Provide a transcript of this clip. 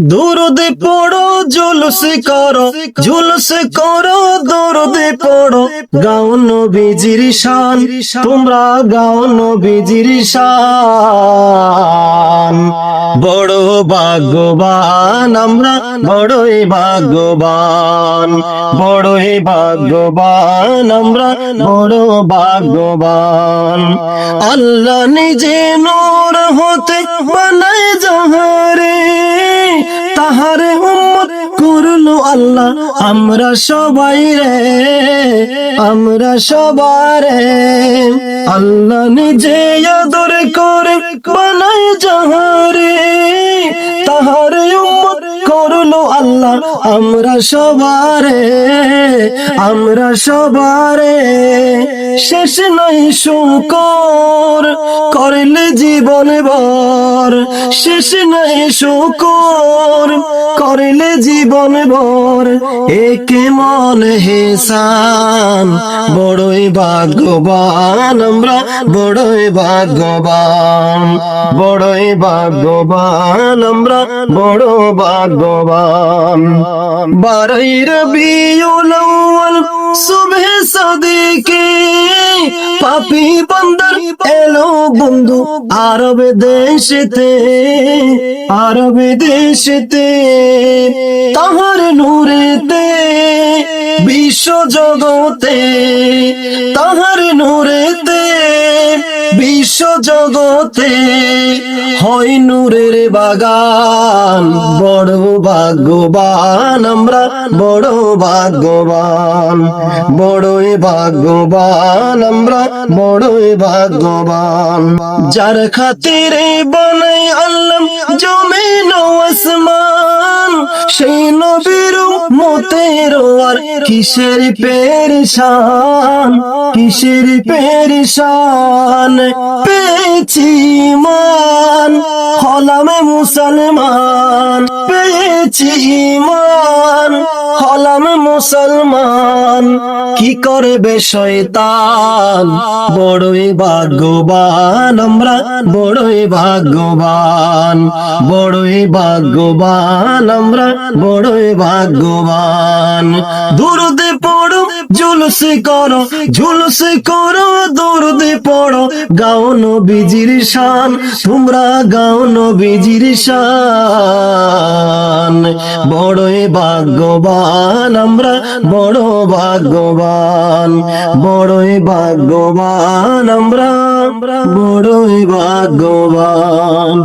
দুরুদে পড়ো, জুলুস করো জুলুস করো, দুরুদে পড়ো। গাও নবীজির শান, তোমরা গাও নবীজির শান। বড় ভাগ্যবান আমরা, বড়ই ভাগ্যবান। বড়ই ভাগ্যবান আমরা, বড় ভাগ্যবান। আল্লাহ নিজে নূর হতে বানায় জাহারে। তাহারে উম্মত করল আল্লাহ। আমরা সবাই রে, আমরা সবার আল্লাহ নিজে আদর করে বানায় জাহারে। আল্লাহ আমরা সবারে আমরা সবারে শেষ নাই শুকর, করলে জীবন ভর। শেষ নাই শুকর, করলে জীবন ভর। একে মন হেসান বড়ই ভাগ্যবান, আমরা বড়ই ভাগ্যবান বড়ই ভাগ্যবান, আমরা বড় ভাগ্যবান। বারই রবিউল আউয়াল, সুবহে সাদিকে। পাপি বন্দর এলো বন্ধু আরব দেশেতে আরব দেশেতে। তাহার নূরেতে, বিশ্ব জগতে, তাহার নূরেতে। বিশ্ব জগতে হয় নূরের বাগান। বড় ভাগ্যবান, আমরা বড় ভাগ্যবান। বড়ই ভাগ্যবান, আমরা বড়ই ভাগ্যবান। যার খাতিরে বনাই আল্লাহ জমিন ও আসমান, সেই নবীর মতের আর কিসের পেরেশান? কিসের পেরেশান? পেয়েছি মান। হলামে মুসলমান, পেয়েছি মান। হলাম মুসলমান, কি করবে শয়তান? বড়ই ভাগ্যবান, আমরা বড়ই ভাগ্যবান। বড়ই ভাগ্যবান, আমরা বড়ই ভাগ্যবান। দুরুদে পড়ো, জুলুস করো জুলুস করো, দুরুদে পড়ো গাও নবীজির শান, তোমরা গাও নবীজির শান। বড়ই ভাগ্যবান, আমরা বড় ভাগ্যবান। বড়ই ভাগ্যবান, আমরা বড়ই ভাগ্যবান।